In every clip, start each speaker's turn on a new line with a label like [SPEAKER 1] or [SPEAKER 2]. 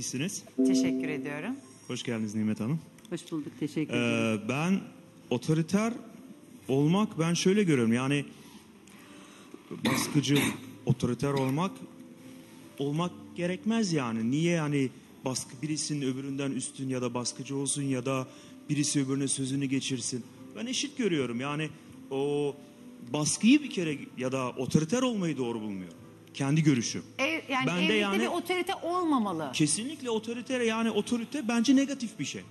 [SPEAKER 1] İyisiniz.
[SPEAKER 2] Teşekkür ediyorum.
[SPEAKER 1] Hoş geldiniz Nimet Hanım.
[SPEAKER 3] Hoş bulduk, teşekkür ederim.
[SPEAKER 1] Ee, ben otoriter olmak ben şöyle görüyorum. Yani baskıcı, otoriter olmak olmak gerekmez yani. Niye yani baskı birisinin öbüründen üstün ya da baskıcı olsun ya da birisi öbürüne sözünü geçirsin. Ben eşit görüyorum. Yani o baskıyı bir kere ya da otoriter olmayı doğru bulmuyorum. Kendi görüşüm.
[SPEAKER 2] Ev, yani
[SPEAKER 1] Ben de
[SPEAKER 2] evlilikte
[SPEAKER 1] yani-
[SPEAKER 2] bir otorite olmamalı.
[SPEAKER 1] Kesinlikle otoriter yani otorite bence negatif bir şey.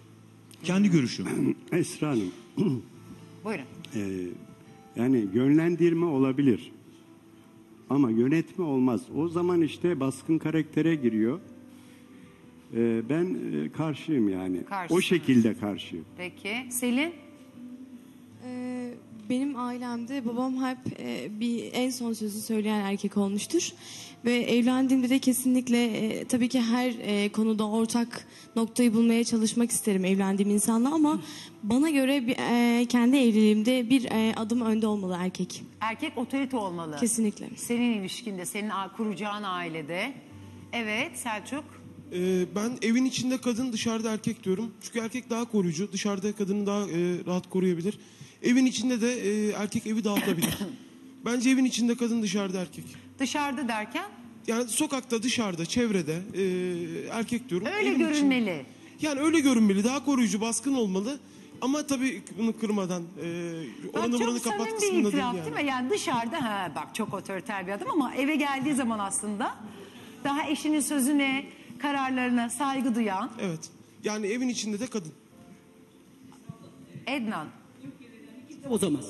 [SPEAKER 1] Kendi görüşüm.
[SPEAKER 4] Esra Hanım,
[SPEAKER 2] Buyurun.
[SPEAKER 4] e, yani yönlendirme olabilir. Ama yönetme olmaz. O zaman işte baskın karaktere giriyor. E, ben e, karşıyım yani.
[SPEAKER 2] Karşısınız.
[SPEAKER 4] O şekilde karşıyım.
[SPEAKER 2] Peki. Selin?
[SPEAKER 5] Ee, benim ailemde babam hep e, bir en son sözü söyleyen erkek olmuştur. Ve evlendiğimde de kesinlikle e, tabii ki her e, konuda ortak noktayı bulmaya çalışmak isterim evlendiğim insanla ama bana göre bir, e, kendi evliliğimde bir e, adım önde olmalı erkek.
[SPEAKER 2] Erkek otorite olmalı.
[SPEAKER 5] Kesinlikle.
[SPEAKER 2] Senin ilişkinde, senin a- kuracağın ailede. Evet Selçuk.
[SPEAKER 6] Ee, ben evin içinde kadın dışarıda erkek diyorum. Çünkü erkek daha koruyucu. Dışarıda kadını daha e, rahat koruyabilir. Evin içinde de e, erkek evi dağıtabilir. Bence evin içinde kadın dışarıda erkek.
[SPEAKER 2] Dışarıda derken
[SPEAKER 6] Yani sokakta dışarıda çevrede e, erkek diyorum.
[SPEAKER 2] öyle
[SPEAKER 6] Evin içinde-
[SPEAKER 2] görünmeli.
[SPEAKER 6] Yani öyle görünmeli. Daha koruyucu baskın olmalı. Ama tabii bunu kırmadan e, oranı buranı
[SPEAKER 2] çok
[SPEAKER 6] kapat kısmında değil
[SPEAKER 2] itiraf
[SPEAKER 6] yani.
[SPEAKER 2] değil mi? Yani dışarıda ha bak çok otoriter bir adam ama eve geldiği zaman aslında daha eşinin sözüne, kararlarına saygı duyan
[SPEAKER 6] Evet. Yani evin içinde de kadın.
[SPEAKER 2] Ednan.
[SPEAKER 7] Kimse bozamaz.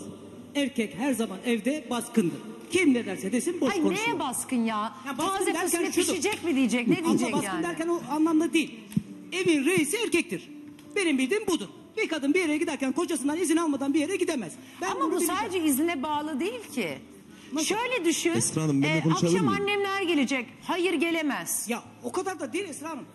[SPEAKER 7] Erkek her zaman evde baskındır. Kim ne derse desin boş
[SPEAKER 2] Ay
[SPEAKER 7] konuşuyor.
[SPEAKER 2] neye baskın ya?
[SPEAKER 7] Ya baskın
[SPEAKER 2] Taze
[SPEAKER 7] derken
[SPEAKER 2] fasulye
[SPEAKER 7] şudur.
[SPEAKER 2] pişecek mi diyecek? Ne
[SPEAKER 7] Ama
[SPEAKER 2] diyecek
[SPEAKER 7] baskın
[SPEAKER 2] yani?
[SPEAKER 7] derken o anlamda değil. Evin reisi erkektir. Benim bildiğim budur. Bir kadın bir yere giderken kocasından izin almadan bir yere gidemez. Ben
[SPEAKER 2] Ama
[SPEAKER 7] bunu
[SPEAKER 2] bu
[SPEAKER 7] bileceğim.
[SPEAKER 2] sadece izne bağlı değil ki.
[SPEAKER 7] Nasıl?
[SPEAKER 2] Şöyle düşün.
[SPEAKER 8] Esra Hanım, benimle
[SPEAKER 2] e, akşam
[SPEAKER 8] miyim?
[SPEAKER 2] annemler gelecek. Hayır gelemez.
[SPEAKER 7] Ya o kadar da değil Esra Hanım.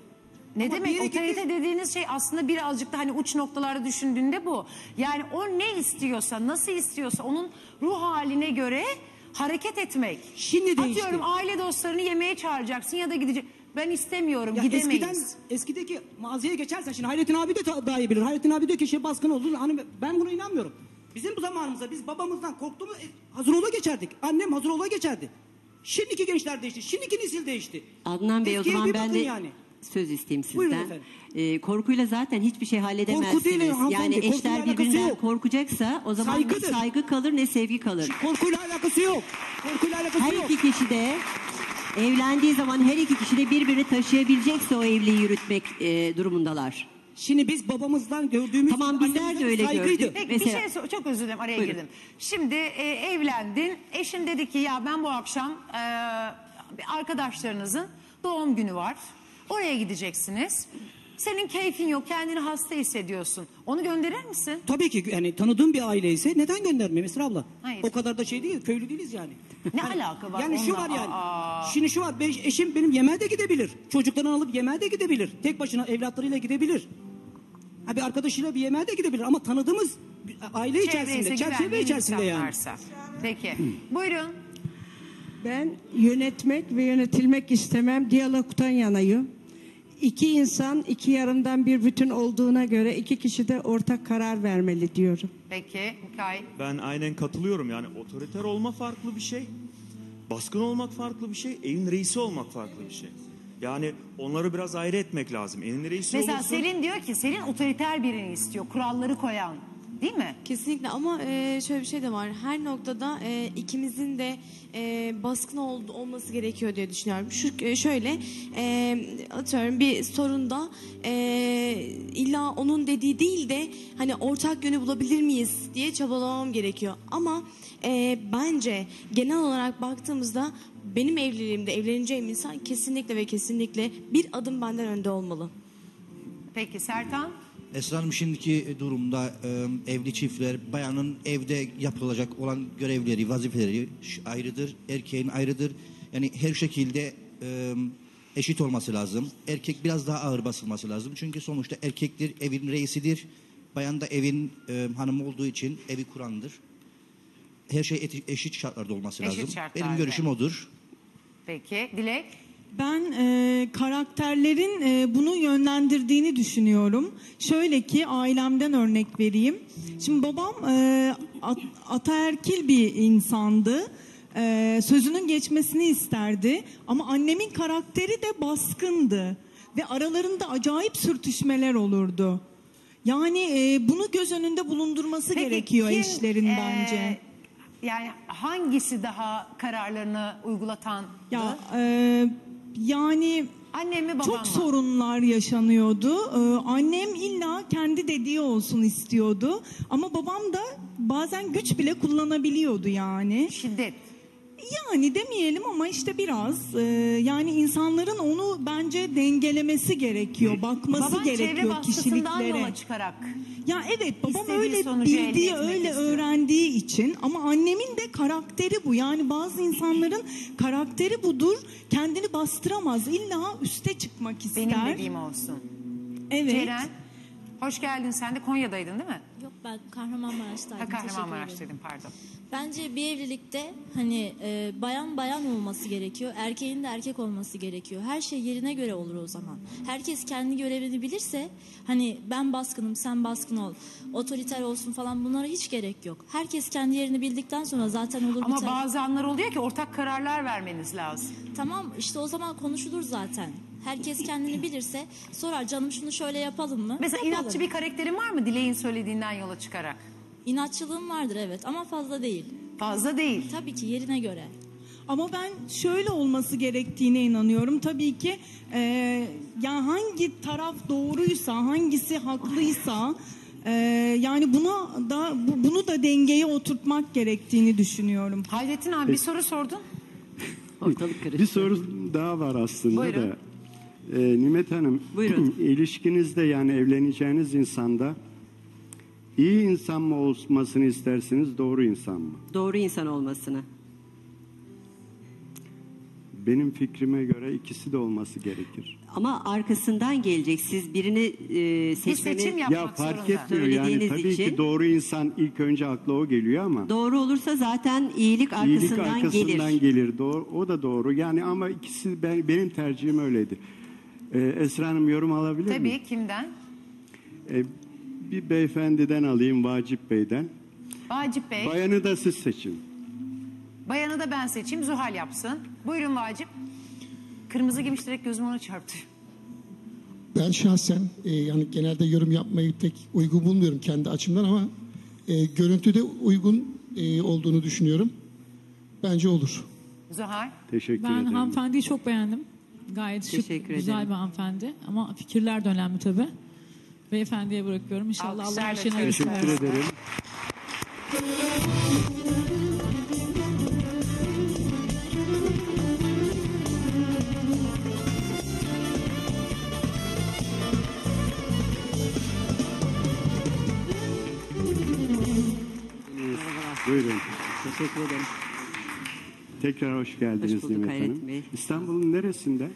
[SPEAKER 2] Ne
[SPEAKER 7] Ama
[SPEAKER 2] demek
[SPEAKER 7] yere
[SPEAKER 2] otorite
[SPEAKER 7] gitti-
[SPEAKER 2] dediğiniz şey aslında birazcık da hani uç noktalarda düşündüğünde bu. Yani o ne istiyorsa, nasıl istiyorsa onun ruh haline göre hareket etmek.
[SPEAKER 7] Şimdi değişti.
[SPEAKER 2] Atıyorum aile dostlarını yemeğe çağıracaksın ya da gidecek. Ben istemiyorum,
[SPEAKER 7] Ya
[SPEAKER 2] gidemeyiz.
[SPEAKER 7] eskiden eskideki mağazaya geçersen şimdi Hayrettin abi de ta- daha iyi bilir. Hayrettin abi diyor ki şey baskın oldu. Hani ben buna inanmıyorum. Bizim bu zamanımızda biz babamızdan korktuğumuz e, hazır ola geçerdik. Annem hazır ola geçerdi. Şimdiki gençler değişti. Şimdiki nesil değişti.
[SPEAKER 3] Adnan Bey o
[SPEAKER 7] Eskiye
[SPEAKER 3] zaman
[SPEAKER 7] bir
[SPEAKER 3] ben
[SPEAKER 7] bakın
[SPEAKER 3] de
[SPEAKER 7] yani.
[SPEAKER 3] Söz isteyeyim sizden.
[SPEAKER 7] Efendim.
[SPEAKER 3] Ee, korkuyla zaten hiçbir şey halledemezsiniz.
[SPEAKER 7] Korku değil hanımefendi,
[SPEAKER 3] yani
[SPEAKER 7] korkuyla
[SPEAKER 3] eşler
[SPEAKER 7] alakası
[SPEAKER 3] birbirinden
[SPEAKER 7] yok.
[SPEAKER 3] korkacaksa o zaman ne
[SPEAKER 7] Saygıdır.
[SPEAKER 3] saygı kalır ne sevgi kalır.
[SPEAKER 7] Korkuyla alakası yok. Korkuyla alakası
[SPEAKER 3] Her
[SPEAKER 7] yok.
[SPEAKER 3] iki kişi de evlendiği zaman her iki kişi de birbirini taşıyabilecekse o evliliği yürütmek e, durumundalar.
[SPEAKER 7] Şimdi biz babamızdan gördüğümüz
[SPEAKER 3] Tamam, bizler de
[SPEAKER 7] annemizden
[SPEAKER 3] öyle
[SPEAKER 7] saygıydı.
[SPEAKER 3] gördük.
[SPEAKER 2] Peki
[SPEAKER 3] Mesela-
[SPEAKER 2] bir şey sor- çok özür dilerim araya
[SPEAKER 3] Buyurun.
[SPEAKER 2] girdim. Şimdi e, evlendin. Eşin dedi ki ya ben bu akşam e, bir arkadaşlarınızın doğum günü var. Oraya gideceksiniz. Senin keyfin yok, kendini hasta hissediyorsun. Onu gönderir misin?
[SPEAKER 7] Tabii ki yani tanıdığım bir aile ise neden göndermeyeyim Esra abla?
[SPEAKER 2] Hayır.
[SPEAKER 7] O kadar da şey değil, köylü değiliz yani.
[SPEAKER 2] Ne
[SPEAKER 7] Hani-
[SPEAKER 2] alaka var
[SPEAKER 7] Yani şu
[SPEAKER 2] onunla?
[SPEAKER 7] var yani.
[SPEAKER 2] Aa.
[SPEAKER 7] Şimdi şu var, ben, eşim benim yemeğe de gidebilir. Çocuklarını alıp yemeğe de gidebilir. Tek başına evlatlarıyla gidebilir. Ha bir arkadaşıyla bir yemeğe de gidebilir ama tanıdığımız bir aile içerisinde, çerçeve
[SPEAKER 2] güvendiğin
[SPEAKER 7] içerisinde
[SPEAKER 2] insan
[SPEAKER 7] yani.
[SPEAKER 2] varsa. Peki. Buyurun.
[SPEAKER 9] Ben yönetmek ve yönetilmek istemem. Diyalogtan yanayım. İki insan iki yarımdan bir bütün olduğuna göre iki kişi de ortak karar vermeli diyorum.
[SPEAKER 2] Peki. Mikail.
[SPEAKER 1] Ben aynen katılıyorum yani otoriter olma farklı bir şey. Baskın olmak farklı bir şey. Evin reisi olmak farklı bir şey. Yani onları biraz ayrı etmek lazım. Evin reisi
[SPEAKER 2] Mesela
[SPEAKER 1] olursun.
[SPEAKER 2] Selin diyor ki Selin otoriter birini istiyor. Kuralları koyan. Değil mi?
[SPEAKER 5] Kesinlikle ama e, şöyle bir şey de var. Her noktada e, ikimizin de e, baskın ol, olması gerekiyor diye düşünüyorum. Şu e, şöyle e, atıyorum bir sorunda e, illa onun dediği değil de hani ortak yönü bulabilir miyiz diye çabalamam gerekiyor. Ama e, bence genel olarak baktığımızda benim evliliğimde evleneceğim insan kesinlikle ve kesinlikle bir adım benden önde olmalı.
[SPEAKER 2] Peki Sertan.
[SPEAKER 8] Esra Hanım şimdiki durumda e, evli çiftler bayanın evde yapılacak olan görevleri, vazifeleri ayrıdır. Erkeğin ayrıdır. Yani her şekilde e, eşit olması lazım. Erkek biraz daha ağır basılması lazım. Çünkü sonuçta erkektir, evin reisidir. Bayan da evin e, hanımı olduğu için evi kurandır. Her şey eşit şartlarda olması
[SPEAKER 2] Eşit
[SPEAKER 8] lazım.
[SPEAKER 2] şartlarda.
[SPEAKER 8] Benim görüşüm odur.
[SPEAKER 2] Peki. Dilek.
[SPEAKER 10] Ben e, karakterlerin e, bunu yönlendirdiğini düşünüyorum. Şöyle ki ailemden örnek vereyim. Şimdi babam e, at- ataerkil bir insandı. E, sözünün geçmesini isterdi. Ama annemin karakteri de baskındı. Ve aralarında acayip sürtüşmeler olurdu. Yani e, bunu göz önünde bulundurması
[SPEAKER 2] Peki
[SPEAKER 10] gerekiyor
[SPEAKER 2] kim,
[SPEAKER 10] eşlerin
[SPEAKER 2] e,
[SPEAKER 10] bence.
[SPEAKER 2] Yani hangisi daha kararlarını uygulatan?
[SPEAKER 10] Ya e, yani
[SPEAKER 2] Annem mi babam
[SPEAKER 10] çok
[SPEAKER 2] mı?
[SPEAKER 10] sorunlar yaşanıyordu. Ee, annem illa kendi dediği olsun istiyordu. Ama babam da bazen güç bile kullanabiliyordu yani.
[SPEAKER 2] Şiddet.
[SPEAKER 10] Yani demeyelim ama işte biraz e, yani insanların onu bence dengelemesi gerekiyor, bakması
[SPEAKER 2] Baban çevre
[SPEAKER 10] gerekiyor
[SPEAKER 2] baskısından
[SPEAKER 10] kişiliklere.
[SPEAKER 2] yola çıkarak.
[SPEAKER 10] Ya evet babam
[SPEAKER 2] İstediği
[SPEAKER 10] öyle
[SPEAKER 2] sonucu elde
[SPEAKER 10] bildiği
[SPEAKER 2] etmek
[SPEAKER 10] öyle
[SPEAKER 2] istiyor.
[SPEAKER 10] öğrendiği için ama annemin de karakteri bu. Yani bazı insanların karakteri budur. Kendini bastıramaz. İlla üste çıkmak ister.
[SPEAKER 2] Benim dediğim olsun.
[SPEAKER 10] Evet.
[SPEAKER 2] Ceren, hoş geldin. Sen de Konya'daydın değil mi?
[SPEAKER 11] Yok ben Kahramanmaraş'taydım.
[SPEAKER 2] Ha,
[SPEAKER 11] Teşekkür
[SPEAKER 2] Kahramanmaraş'taydın
[SPEAKER 11] ederim.
[SPEAKER 2] pardon.
[SPEAKER 11] Bence bir evlilikte hani e, bayan bayan olması gerekiyor. Erkeğin de erkek olması gerekiyor. Her şey yerine göre olur o zaman. Herkes kendi görevini bilirse hani ben baskınım sen baskın ol. Otoriter olsun falan bunlara hiç gerek yok. Herkes kendi yerini bildikten sonra zaten olur
[SPEAKER 2] Ama
[SPEAKER 11] biter.
[SPEAKER 2] bazı anlar oluyor ki ortak kararlar vermeniz lazım.
[SPEAKER 11] Tamam işte o zaman konuşulur zaten. Herkes kendini bilirse sorar canım şunu şöyle yapalım mı?
[SPEAKER 2] Mesela
[SPEAKER 11] Yapalım.
[SPEAKER 2] inatçı bir karakterin var mı Dileğin söylediğinden yola çıkarak?
[SPEAKER 11] İnatçılığım vardır evet ama fazla değil.
[SPEAKER 2] Fazla değil.
[SPEAKER 11] Tabii ki yerine göre.
[SPEAKER 10] Ama ben şöyle olması gerektiğine inanıyorum. Tabii ki e, ya hangi taraf doğruysa, hangisi haklıysa e, yani buna da bu- bunu da dengeye oturtmak gerektiğini düşünüyorum.
[SPEAKER 2] Hayrettin abi bir soru sordun.
[SPEAKER 3] Ortalık karıştı.
[SPEAKER 4] Bir soru daha var aslında
[SPEAKER 2] Buyurun.
[SPEAKER 4] da. Ee, Nimet Hanım,
[SPEAKER 3] Buyurun.
[SPEAKER 4] ilişkinizde yani evleneceğiniz insanda iyi insan mı olmasını istersiniz, doğru insan mı?
[SPEAKER 3] Doğru insan olmasını.
[SPEAKER 4] Benim fikrime göre ikisi de olması gerekir.
[SPEAKER 3] Ama arkasından gelecek. Siz birini e, seçmeni...
[SPEAKER 2] seçim yap-
[SPEAKER 4] Ya
[SPEAKER 2] Yapmak
[SPEAKER 4] fark
[SPEAKER 2] zorunda.
[SPEAKER 4] etmiyor yani
[SPEAKER 3] Söylediğiniz
[SPEAKER 4] tabii
[SPEAKER 3] için-
[SPEAKER 4] ki doğru insan ilk önce akla o geliyor ama
[SPEAKER 3] Doğru olursa zaten iyilik arkasından,
[SPEAKER 4] iyilik arkasından
[SPEAKER 3] gelir.
[SPEAKER 4] gelir. Doğru, o da doğru yani ama ikisi ben, benim tercihim öyleydi. Ee, Esra Hanım yorum alabilir miyim?
[SPEAKER 2] Tabii kimden?
[SPEAKER 4] Ee, bir beyefendiden alayım Vacip Bey'den.
[SPEAKER 2] Vacip Bey.
[SPEAKER 4] Bayanı da siz seçin.
[SPEAKER 2] Bayanı da ben seçeyim. Zuhal yapsın. Buyurun Vacip. Kırmızı giymiş direkt gözüm ona çarptı.
[SPEAKER 12] Ben şahsen e, yani genelde yorum yapmayı pek uygun bulmuyorum kendi açımdan ama e, görüntüde uygun e, olduğunu düşünüyorum. Bence olur.
[SPEAKER 2] Zuhal.
[SPEAKER 4] Teşekkür
[SPEAKER 13] Ben
[SPEAKER 4] ederim.
[SPEAKER 13] hanımefendiyi çok beğendim. Gayet şık,
[SPEAKER 3] Teşekkür
[SPEAKER 13] güzel
[SPEAKER 3] ederim.
[SPEAKER 13] bir hanımefendi. Ama fikirler de önemli tabii. Beyefendiye bırakıyorum. İnşallah Allah her
[SPEAKER 2] Alkışlarla
[SPEAKER 13] şeyine
[SPEAKER 2] çalışın.
[SPEAKER 13] hayırlısı
[SPEAKER 4] Teşekkür
[SPEAKER 13] versin.
[SPEAKER 4] ederim. Buyurun.
[SPEAKER 3] Teşekkür ederim.
[SPEAKER 4] Tekrar hoş geldiniz
[SPEAKER 3] Hoş bulduk
[SPEAKER 4] Hanım.
[SPEAKER 3] Bey.
[SPEAKER 4] İstanbul'un neresinde?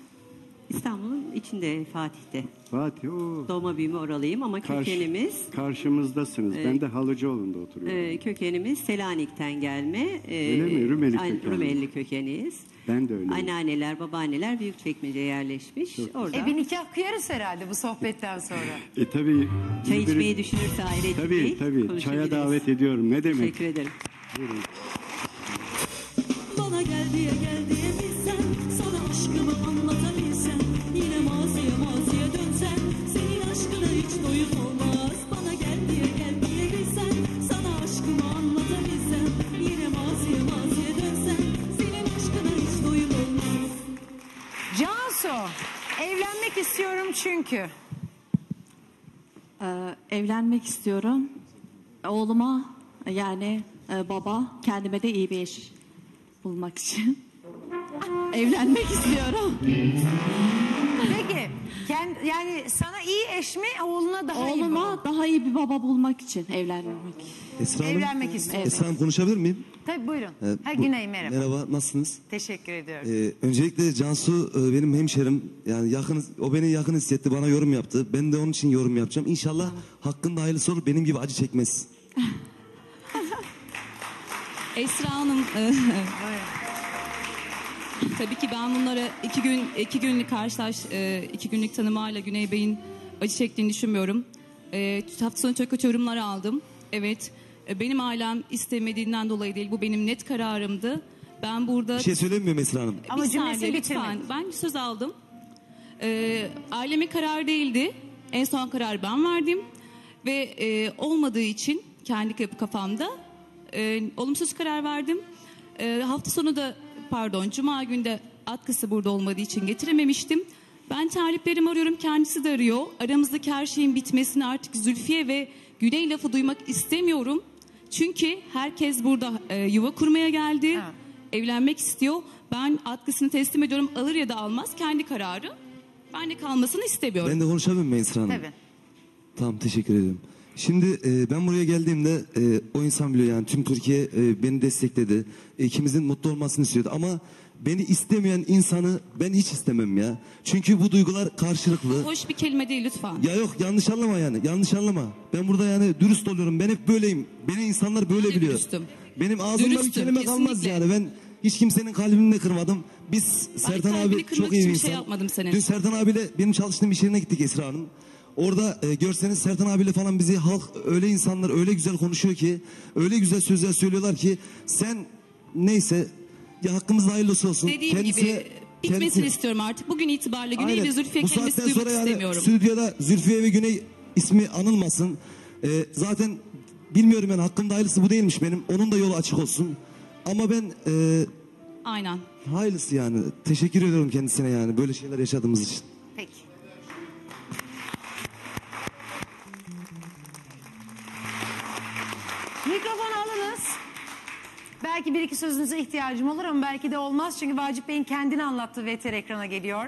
[SPEAKER 3] İstanbul'un içinde Fatih'te.
[SPEAKER 4] Fatih o.
[SPEAKER 3] Doğma büyüme oralıyım ama
[SPEAKER 4] Karşı-
[SPEAKER 3] kökenimiz
[SPEAKER 4] karşımızdasınız.
[SPEAKER 3] Ee,
[SPEAKER 4] ben de Halıcıoğlu'nda oturuyorum.
[SPEAKER 3] e, kökenimiz Selanik'ten gelme. E,
[SPEAKER 4] Öyle mi? Rumeli
[SPEAKER 3] Ay-
[SPEAKER 4] kökenli.
[SPEAKER 3] Rumeli kökeniyiz.
[SPEAKER 4] ben de öyleyim.
[SPEAKER 3] Anneanneler, babaanneler Büyükçekmece yerleşmiş. Orada
[SPEAKER 2] E bir nikah kıyarız herhalde bu sohbetten sonra.
[SPEAKER 4] E tabii.
[SPEAKER 3] çay içmeyi düşünürse Hayrettin
[SPEAKER 4] Tabii
[SPEAKER 3] Bey
[SPEAKER 4] tabii. Çaya davet ediyorum. Ne demek?
[SPEAKER 3] Teşekkür ederim.
[SPEAKER 4] Buyurun.
[SPEAKER 14] Bana gel diye gel diye bilsen Sana aşkımı anlatabilsem Yine maziye maziye dönsen Senin aşkına hiç doyum olmaz Bana gel diye gel diye bilsen Sana aşkımı anlatabilsem Yine maziye maziye dönsen Senin aşkına hiç doyum olmaz
[SPEAKER 2] Cansu. Evlenmek istiyorum çünkü.
[SPEAKER 15] Ee, evlenmek istiyorum. Oğluma yani e, baba kendime de iyi bir eş bulmak için. evlenmek istiyorum.
[SPEAKER 2] Peki. Kend, yani sana iyi eş mi oğluna daha iyi mi?
[SPEAKER 15] Oğluma daha iyi bir baba bulmak için evlenmek.
[SPEAKER 16] Esra Hanım,
[SPEAKER 2] Evlenmek istiyorum.
[SPEAKER 16] Esra Hanım konuşabilir miyim?
[SPEAKER 2] Tabii buyurun.
[SPEAKER 16] Ee,
[SPEAKER 2] ha
[SPEAKER 16] bu-
[SPEAKER 2] Güney merhaba.
[SPEAKER 16] Merhaba, nasılsınız?
[SPEAKER 2] Teşekkür ediyorum.
[SPEAKER 16] Ee, öncelikle Cansu e, benim hemşerim. Yani yakın, o beni yakın hissetti, bana yorum yaptı. Ben de onun için yorum yapacağım. İnşallah hakkında hayırlısı olur, benim gibi acı çekmez.
[SPEAKER 17] Esra Hanım e, Tabii ki ben bunları iki gün iki günlük karşılaş e, iki günlük tanımayla Güney Bey'in acı çektiğini düşünmüyorum. E, hafta sonu çok kötü yorumlar aldım. Evet e, benim ailem istemediğinden dolayı değil bu benim net kararımdı. Ben burada
[SPEAKER 16] Bir şey söylemiyor Esra Hanım.
[SPEAKER 2] Ama
[SPEAKER 17] bir
[SPEAKER 2] cümlesini
[SPEAKER 17] saniye
[SPEAKER 2] bitirme.
[SPEAKER 17] lütfen. Ben söz aldım. Ee, ailemin kararı değildi. En son kararı ben verdim. Ve e, olmadığı için kendi kap- kafamda e, olumsuz karar verdim. E, hafta sonu da pardon cuma günde atkısı burada olmadığı için getirememiştim. Ben taliplerimi arıyorum kendisi de arıyor. Aramızdaki her şeyin bitmesini artık Zülfiye ve Güney lafı duymak istemiyorum. Çünkü herkes burada e, yuva kurmaya geldi. Evlenmek istiyor. Ben atkısını teslim ediyorum. Alır ya da almaz kendi kararı. Ben de kalmasını istemiyorum.
[SPEAKER 16] Ben de konuşabilir miyim Esra Hanım?
[SPEAKER 2] Tabii.
[SPEAKER 16] Tamam teşekkür ederim. Şimdi e, ben buraya geldiğimde e, o insan biliyor yani tüm Türkiye e, beni destekledi. E, ikimizin mutlu olmasını istiyordu ama beni istemeyen insanı ben hiç istemem ya. Çünkü bu duygular karşılıklı.
[SPEAKER 17] Hoş bir kelime değil lütfen.
[SPEAKER 16] Ya yok yanlış anlama yani yanlış anlama. Ben burada yani dürüst oluyorum ben hep böyleyim. Beni insanlar böyle biliyor.
[SPEAKER 17] dürüstüm.
[SPEAKER 16] Benim ağzımda bir
[SPEAKER 17] Dürüstüm,
[SPEAKER 16] kelime kalmaz
[SPEAKER 17] kesinlikle.
[SPEAKER 16] yani ben hiç kimsenin kalbini de kırmadım. Biz Sertan
[SPEAKER 17] kalbini
[SPEAKER 16] abi çok iyi bir
[SPEAKER 17] bir şey
[SPEAKER 16] insan.
[SPEAKER 17] yapmadım senin.
[SPEAKER 16] Dün Sertan abiyle benim çalıştığım iş yerine gittik Esra Hanım. Orada e, görseniz Sertan abiyle falan bizi halk öyle insanlar öyle güzel konuşuyor ki öyle güzel sözler söylüyorlar ki sen neyse ya hakkımızda hayırlısı olsun.
[SPEAKER 17] Dediğim
[SPEAKER 16] Kendisine-
[SPEAKER 17] gibi bitmesini
[SPEAKER 16] kendisi-
[SPEAKER 17] istiyorum artık. Bugün itibariyle Güney
[SPEAKER 16] Aynen.
[SPEAKER 17] ve Zülfiye
[SPEAKER 16] Bu
[SPEAKER 17] kelimesi duymak
[SPEAKER 16] sonra yani
[SPEAKER 17] istemiyorum.
[SPEAKER 16] stüdyoda Zülfiye ve Güney ismi anılmasın. Ee, zaten bilmiyorum yani hakkımda hayırlısı bu değilmiş benim. Onun da yolu açık olsun. Ama ben e,
[SPEAKER 17] Aynen.
[SPEAKER 16] hayırlısı yani. Teşekkür ediyorum kendisine yani böyle şeyler yaşadığımız için.
[SPEAKER 2] Mikrofon alınız. Belki bir iki sözünüze ihtiyacım olur ama belki de olmaz. Çünkü Vacip Bey'in kendini anlattığı VTR ekrana geliyor.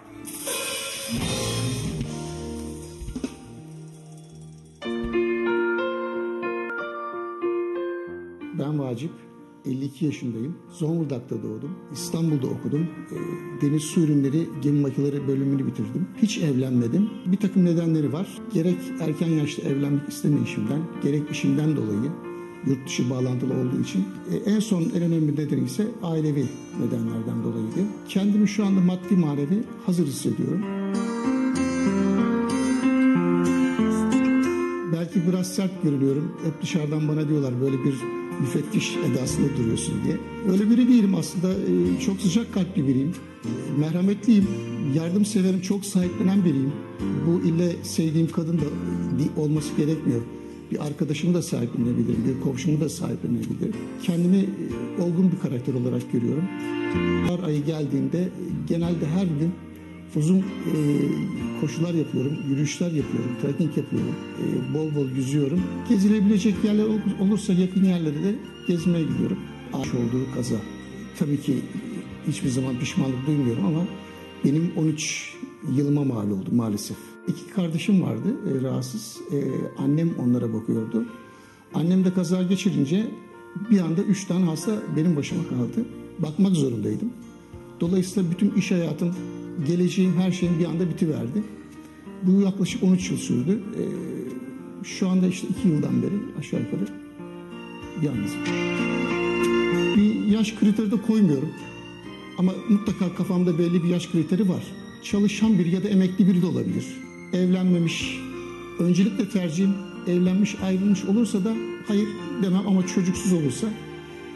[SPEAKER 12] Ben Vacip, 52 yaşındayım. Zonguldak'ta doğdum. İstanbul'da okudum. Ee, Deniz su ürünleri, gemi makineleri bölümünü bitirdim. Hiç evlenmedim. Bir takım nedenleri var. Gerek erken yaşta evlenmek istemeyişimden, gerek işimden dolayı, yurt dışı bağlantılı olduğu için. Ee, en son en önemli nedeni ise ailevi nedenlerden dolayıydı. Kendimi şu anda maddi manevi hazır hissediyorum. Belki biraz sert görünüyorum. Hep dışarıdan bana diyorlar böyle bir müfettiş edasında duruyorsun diye. Öyle biri değilim aslında. Ee, Çok sıcak kalpli biriyim. Ee, Merhametliyim. Yardımseverim. Çok sahiplenen biriyim. Bu ille sevdiğim kadın da olması gerekmiyor. Bir arkadaşımı da sahiplenebilirim. Bir komşumu da sahiplenebilirim. Kendimi e, olgun bir karakter olarak görüyorum. Bahar ayı geldiğinde genelde her gün uzun e, koşular yapıyorum, yürüyüşler yapıyorum, trekking yapıyorum, e, bol bol yüzüyorum. Gezilebilecek yerler ol- olursa yakın yerlere de gezmeye gidiyorum. Aş olduğu kaza. Tabii ki hiçbir zaman pişmanlık duymuyorum ama benim 13 yılıma mal oldu maalesef. İki kardeşim vardı e, rahatsız. E, annem onlara bakıyordu. Annem de kaza geçirince bir anda üç tane hasta benim başıma kaldı. Bakmak zorundaydım. Dolayısıyla bütün iş hayatım, geleceğim, her şeyim bir anda bitiverdi. Bu yaklaşık 13 yıl sürdü. Ee, şu anda işte 2 yıldan beri aşağı yukarı yalnızım. Bir yaş kriteri de koymuyorum. Ama mutlaka kafamda belli bir yaş kriteri var. Çalışan bir ya da emekli biri de olabilir. Evlenmemiş, öncelikle tercihim evlenmiş, ayrılmış olursa da hayır demem ama çocuksuz olursa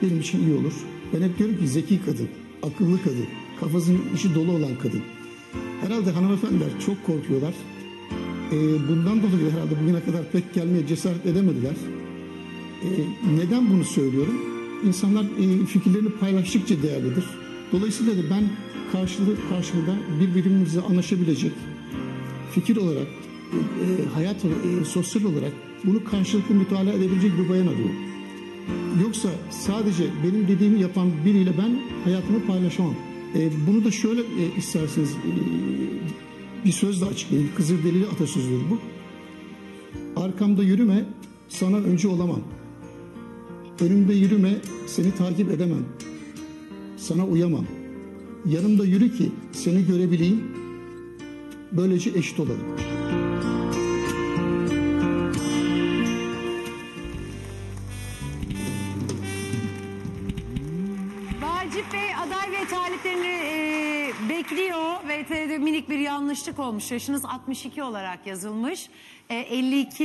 [SPEAKER 12] benim için iyi olur. Ben hep diyorum ki zeki kadın, akıllı kadın, kafasının içi dolu olan kadın. Herhalde hanımefendiler çok korkuyorlar. Ee, bundan dolayı herhalde bugüne kadar pek gelmeye cesaret edemediler. Ee, neden bunu söylüyorum? İnsanlar e, fikirlerini paylaştıkça değerlidir. Dolayısıyla da ben karşılığı karşımda birbirimizle anlaşabilecek fikir olarak, e, hayat, e, sosyal olarak bunu karşılıklı mütalaa edebilecek bir bayan arıyorum. Yoksa sadece benim dediğimi yapan biriyle ben hayatımı paylaşamam. E, bunu da şöyle e, isterseniz e, bir sözle açıklayayım. Kızılderili atasözüdür bu. Arkamda yürüme, sana önce olamam. Önümde yürüme, seni takip edemem. Sana uyamam. Yanımda yürü ki seni görebileyim. Böylece eşit olalım.
[SPEAKER 2] Vacip Bey aday ve taliplerini e, bekliyor. VTR'de minik bir yanlışlık olmuş. Yaşınız 62 olarak yazılmış. E, 52